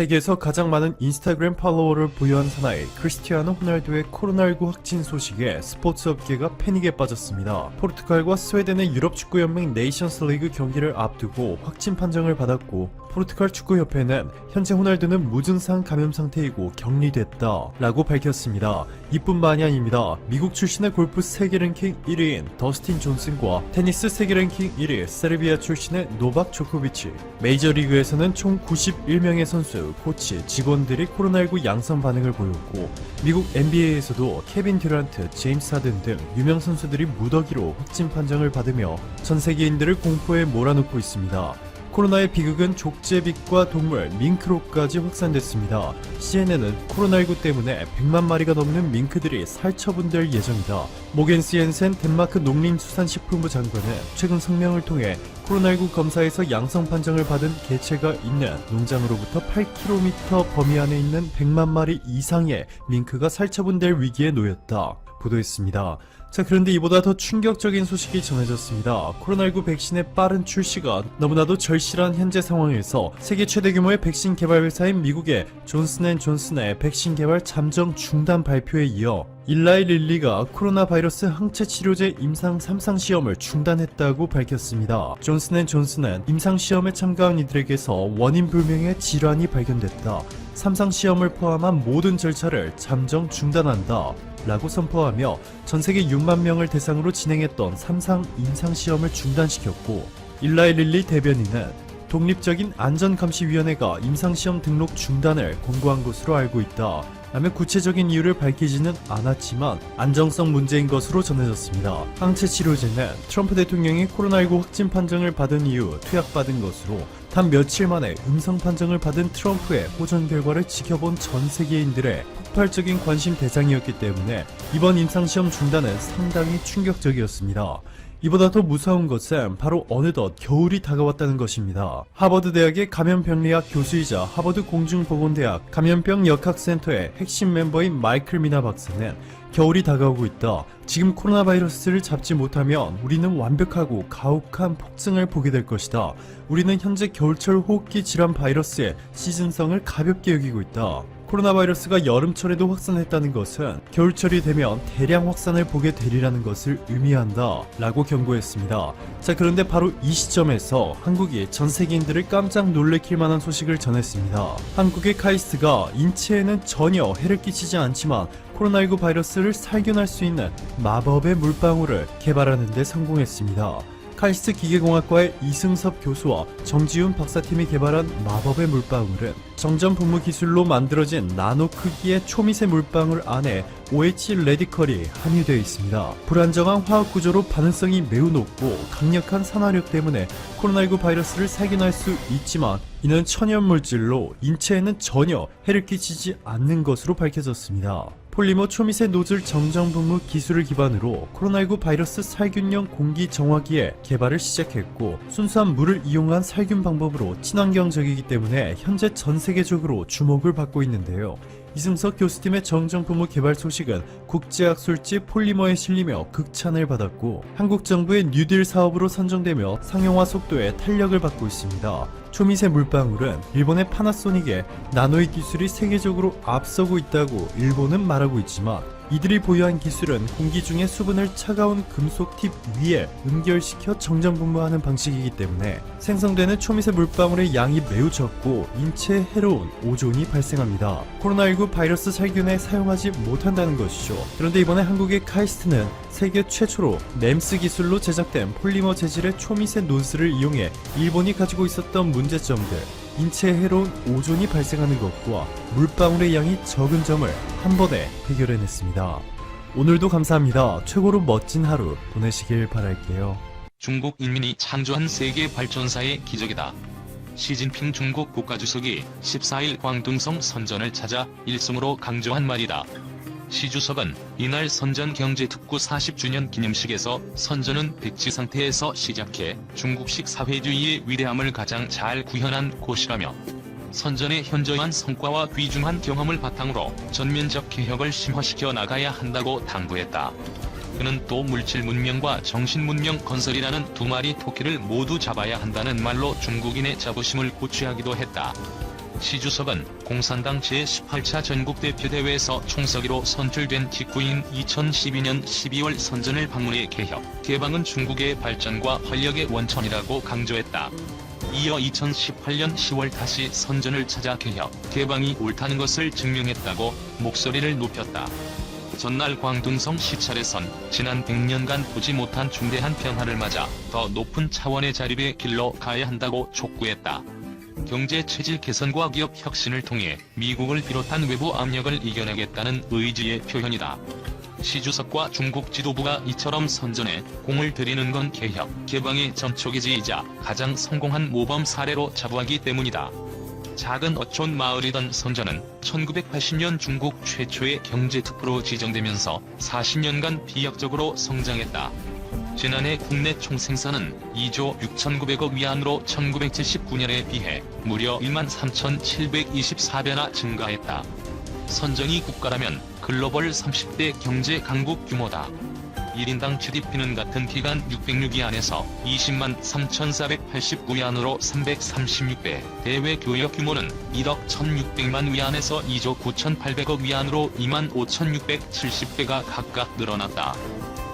세계에서 가장 많은 인스타그램 팔로워를 보유한 사나이 크리스티아노 호날두의 코로나19 확진 소식에 스포츠 업계가 패닉에 빠졌습니다. 포르투갈과 스웨덴의 유럽 축구 연맹 네이션스 리그 경기를 앞두고 확진 판정을 받았고 포르투갈 축구협회는 현재 호날두는 무증상 감염 상태이고 격리됐다 라고 밝혔습니다. 이뿐만이 아닙니다. 미국 출신의 골프 세계 랭킹 1위인 더스틴 존슨과 테니스 세계 랭킹 1위 세르비아 출신의 노박 조코비치 메이저리그에서는 총 91명의 선수, 코치, 직원들이 코로나19 양성 반응을 보였고 미국 NBA에서도 케빈 듀란트, 제임스 하든 등 유명 선수들이 무더기로 확진 판정을 받으며 전 세계인들을 공포에 몰아넣고 있습니다. 코로나의 비극은 족제비과 동물 밍크로까지 확산됐습니다. CNN은 코로나19 때문에 100만 마리가 넘는 밍크들이 살처분될 예정이다. 모겐 시엔센 덴마크 농림수산식품부 장관은 최근 성명을 통해 코로나19 검사에서 양성 판정을 받은 개체가 있는 농장으로부터 8km 범위 안에 있는 100만 마리 이상의 밍크가 살처분될 위기에 놓였다. 보도했습니다. 자, 그런데 이보다 더 충격적인 소식이 전해졌습니다. 코로나19 백신의 빠른 출시가 너무나도 절실한 현재 상황에서 세계 최대 규모의 백신 개발 회사인 미국의 존슨앤존슨의 백신 개발 잠정 중단 발표에 이어 일라이 릴리가 코로나 바이러스 항체 치료제 임상 3상 시험을 중단했다고 밝혔습니다. 존슨앤존슨은 임상 시험에 참가한 이들에게서 원인 불명의 질환이 발견됐다. 3상 시험을 포함한 모든 절차를 잠정 중단한다. 라고 선포하며 전 세계 6만 명을 대상으로 진행했던 3상 임상 시험을 중단시켰고 일라이 릴리 대변인은 독립적인 안전감시위원회가 임상시험 등록 중단을 권고한 것으로 알고 있다. 라며 구체적인 이유를 밝히지는 않았지만 안정성 문제인 것으로 전해졌습니다. 항체 치료제는 트럼프 대통령이 코로나19 확진 판정을 받은 이후 투약받은 것으로 단 며칠 만에 음성 판정을 받은 트럼프의 호전 결과를 지켜본 전 세계인들의 폭발적인 관심 대상이었기 때문에 이번 임상시험 중단은 상당히 충격적이었습니다. 이보다 더 무서운 것은 바로 어느덧 겨울이 다가왔다는 것입니다. 하버드 대학의 감염병리학 교수이자 하버드 공중보건대학 감염병 역학센터의 핵심 멤버인 마이클 미나 박사는 겨울이 다가오고 있다. 지금 코로나 바이러스를 잡지 못하면 우리는 완벽하고 가혹한 폭증을 보게 될 것이다. 우리는 현재 겨울철 호흡기 질환 바이러스의 시즌성을 가볍게 여기고 있다. 코로나 바이러스가 여름철에도 확산했다는 것은 겨울철이 되면 대량 확산을 보게 되리라는 것을 의미한다 라고 경고했습니다. 자 그런데 바로 이 시점에서 한국이 전 세계인들을 깜짝 놀래킬 만한 소식을 전했습니다. 한국의 카이스트가 인체에는 전혀 해를 끼치지 않지만 코로나19 바이러스를 살균할 수 있는 마법의 물방울을 개발하는 데 성공했습니다. 카이스트 기계공학과의 이승섭 교수와 정지훈 박사팀이 개발한 마법의 물방울은 정전 분무 기술로 만들어진 나노 크기의 초미세 물방울 안에 OH 레디컬이 함유되어 있습니다. 불안정한 화학 구조로 반응성이 매우 높고 강력한 산화력 때문에 코로나19 바이러스를 살균할 수 있지만 이는 천연 물질로 인체에는 전혀 해를 끼치지 않는 것으로 밝혀졌습니다. 폴리머 초미세 노즐 정정 분무 기술을 기반으로 코로나19 바이러스 살균용 공기 정화기의 개발을 시작했고 순수한 물을 이용한 살균 방법으로 친환경적이기 때문에 현재 전 세계적으로 주목을 받고 있는데요. 이승석 교수팀의 정정품무 개발 소식은 국제학술지 폴리머에 실리며 극찬을 받았고 한국 정부의 뉴딜 사업으로 선정되며 상용화 속도에 탄력을 받고 있습니다. 초미세 물방울은 일본의 파나소닉의 나노잇 기술이 세계적으로 앞서고 있다고 일본은 말하고 있지만 이들이 보유한 기술은 공기 중의 수분을 차가운 금속 팁 위에 응결시켜 정전 분무하는 방식이기 때문에 생성되는 초미세 물방울의 양이 매우 적고 인체에 해로운 오존이 발생합니다. 코로나19 바이러스 살균에 사용하지 못한다는 것이죠. 그런데 이번에 한국의 카이스트는 세계 최초로 램스 기술로 제작된 폴리머 재질의 초미세 노즐을 이용해 일본이 가지고 있었던 문제점들 인체에 해로운 오존이 발생하는 것과 물방울의 양이 적은 점을 한 번에 해결해냈습니다. 오늘도 감사합니다. 최고로 멋진 하루 보내시길 바랄게요. 중국 인민이 창조한 세계 발전사의 기적이다. 시진핑 중국 국가주석이 14일 광둥성 선전을 찾아 일성으로 강조한 말이다. 시 주석은 이날 선전 경제특구 40주년 기념식에서 선전은 백지 상태에서 시작해 중국식 사회주의의 위대함을 가장 잘 구현한 곳이라며 선전의 현저한 성과와 귀중한 경험을 바탕으로 전면적 개혁을 심화시켜 나가야 한다고 당부했다. 그는 또 물질 문명과 정신 문명 건설이라는 두 마리 토끼를 모두 잡아야 한다는 말로 중국인의 자부심을 고취하기도 했다. 시주석은 공산당 제18차 전국대표대회에서 총서기로 선출된 직후인 2012년 12월 선전을 방문해 개혁, 개방은 중국의 발전과 활력의 원천이라고 강조했다. 이어 2018년 10월 다시 선전을 찾아 개혁, 개방이 옳다는 것을 증명했다고 목소리를 높였다. 전날 광둥성 시찰에선 지난 100년간 보지 못한 중대한 변화를 맞아 더 높은 차원의 자립의 길로 가야 한다고 촉구했다. 경제 체질 개선과 기업 혁신을 통해 미국을 비롯한 외부 압력을 이겨내겠다는 의지의 표현이다. 시 주석과 중국 지도부가 이처럼 선전에 공을 들이는 건 개혁, 개방의 전초기지이자 가장 성공한 모범 사례로 자부하기 때문이다. 작은 어촌 마을이던 선전은 1980년 중국 최초의 경제특구로 지정되면서 40년간 비약적으로 성장했다. 지난해 국내 총생산은 2조 6,900억 위안으로 1979년에 비해 무려 1만 3,724배나 증가했다. 선정이 국가라면 글로벌 30대 경제 강국 규모다. 1인당 GDP는 같은 기간 606위 안에서 20만 3,489 위안으로 336배, 대외 교역 규모는 1억 1,600만 위안에서 2조 9,800억 위안으로 2만 5,670배가 각각 늘어났다.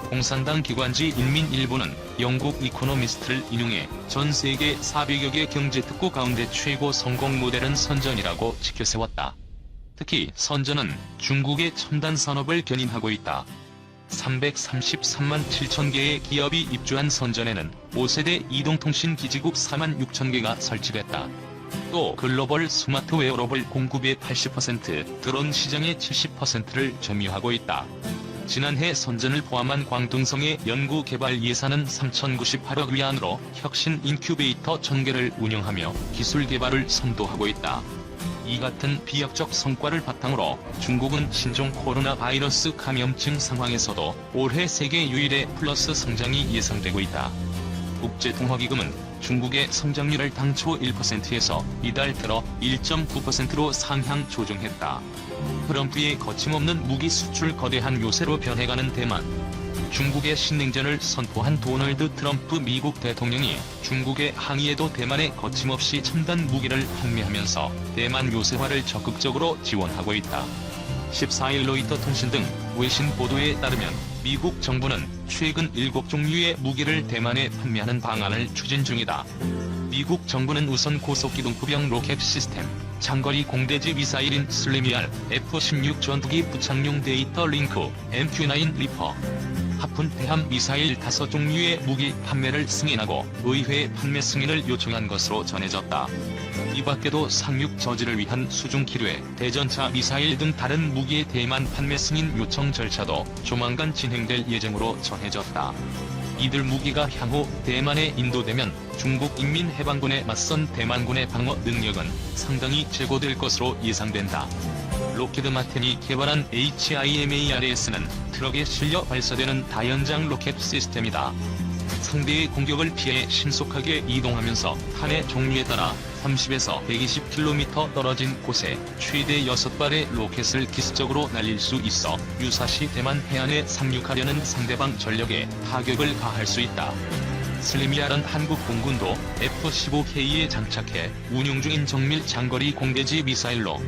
공산당 기관지 인민일보는 영국 이코노미스트를 인용해 전 세계 400여 개 경제특구 가운데 최고 성공 모델은 선전이라고 지켜세웠다. 특히 선전은 중국의 첨단 산업을 견인하고 있다. 333만 7천 개의 기업이 입주한 선전에는 5세대 이동통신 기지국 4만 6천 개가 설치됐다. 또 글로벌 스마트 웨어러블 공급의 80%, 드론 시장의 70%를 점유하고 있다. 지난해 선전을 포함한 광둥성의 연구 개발 예산은 3,098억 위안으로 혁신 인큐베이터 1000개를 운영하며 기술 개발을 선도하고 있다. 이 같은 비약적 성과를 바탕으로 중국은 신종 코로나 바이러스 감염증 상황에서도 올해 세계 유일의 플러스 성장이 예상되고 있다. 국제통화기금은 중국의 성장률을 당초 1%에서 이달 들어 1.9%로 상향 조정했다. 트럼프의 거침없는 무기 수출 거대한 요새로 변해가는 대만. 중국의 신냉전을 선포한 도널드 트럼프 미국 대통령이 중국의 항의에도 대만에 거침없이 첨단 무기를 판매하면서 대만 요새화를 적극적으로 지원하고 있다. 14일 로이터 통신 등 외신 보도에 따르면 미국 정부는 최근 7종류의 무기를 대만에 판매하는 방안을 추진 중이다. 미국 정부는 우선 고속기동 구병 로켓 시스템, 장거리 공대지 미사일인 슬리미알, F-16 전투기 부착용 데이터 링크, MQ-9 리퍼, 하푼 대함 미사일 5종류의 무기 판매를 승인하고 의회 판매 승인을 요청한 것으로 전해졌다. 이 밖에도 상륙 저지를 위한 수중 기뢰, 대전차 미사일 등 다른 무기의 대만 판매 승인 요청 절차도 조만간 진행될 예정으로 전해졌다. 이들 무기가 향후 대만에 인도되면 중국 인민해방군에 맞선 대만군의 방어 능력은 상당히 제고될 것으로 예상된다. 로키드 마틴이 개발한 HIMARS는 트럭에 실려 발사되는 다연장 로켓 시스템이다. 상대의 공격을 피해 신속하게 이동하면서 탄의 종류에 따라 30에서 120km 떨어진 곳에 최대 6발의 로켓을 기습적으로 날릴 수 있어 유사시 대만 해안에 상륙하려는 상대방 전력에 타격을 가할 수 있다. 슬리미알은 한국 공군도 F-15K에 장착해 운용 중인 정밀 장거리 공대지 미사일로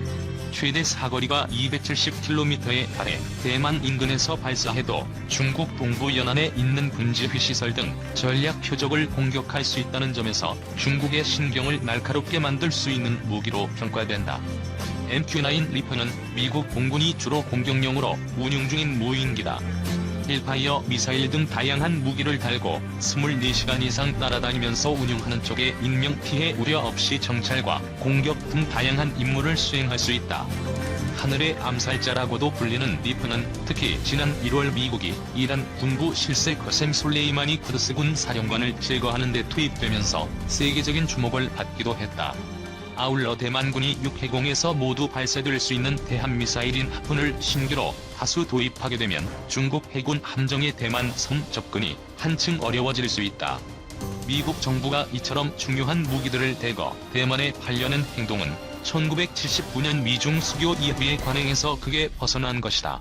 최대 사거리가 270km에 달해 대만 인근에서 발사해도 중국 동부 연안에 있는 군지휘 시설 등 전략 표적을 공격할 수 있다는 점에서 중국의 신경을 날카롭게 만들 수 있는 무기로 평가된다. MQ-9 리퍼는 미국 공군이 주로 공격용으로 운용 중인 무인기다. 힐파이어 미사일 등 다양한 무기를 달고 24시간 이상 따라다니면서 운용하는 쪽에 인명 피해 우려 없이 정찰과 공격 등 다양한 임무를 수행할 수 있다. 하늘의 암살자라고도 불리는 리프는 특히 지난 1월 미국이 이란 군부 실세 거셈 솔레이마니 쿠드스 군 사령관을 제거하는 데 투입되면서 세계적인 주목을 받기도 했다. 아울러 대만군이 육해공에서 모두 발사될 수 있는 대한미사일인 하푼을 신규로 다수 도입하게 되면 중국 해군 함정의 대만 섬 접근이 한층 어려워질 수 있다. 미국 정부가 이처럼 중요한 무기들을 대거 대만에 팔려는 행동은 1979년 미중 수교 이후의 관행에서 크게 벗어난 것이다.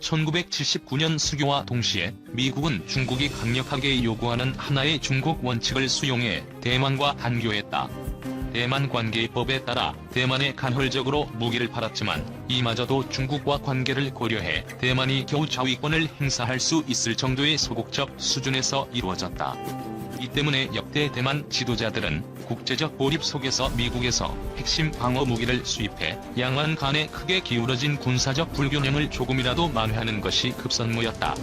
1979년 수교와 동시에 미국은 중국이 강력하게 요구하는 하나의 중국 원칙을 수용해 대만과 단교했다. 대만 관계법에 따라 대만에 간헐적으로 무기를 팔았지만 이마저도 중국과 관계를 고려해 대만이 겨우 자위권을 행사할 수 있을 정도의 소극적 수준에서 이루어졌다. 이 때문에 역대 대만 지도자들은 국제적 고립 속에서 미국에서 핵심 방어 무기를 수입해 양안 간에 크게 기울어진 군사적 불균형을 조금이라도 만회하는 것이 급선무였다.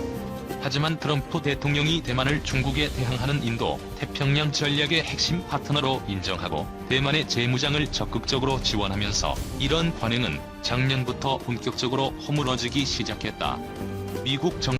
하지만 트럼프 대통령이 대만을 중국에 대항하는 인도 태평양 전략의 핵심 파트너로 인정하고 대만의 재무장을 적극적으로 지원하면서 이런 관행은 작년부터 본격적으로 허물어지기 시작했다. 미국 정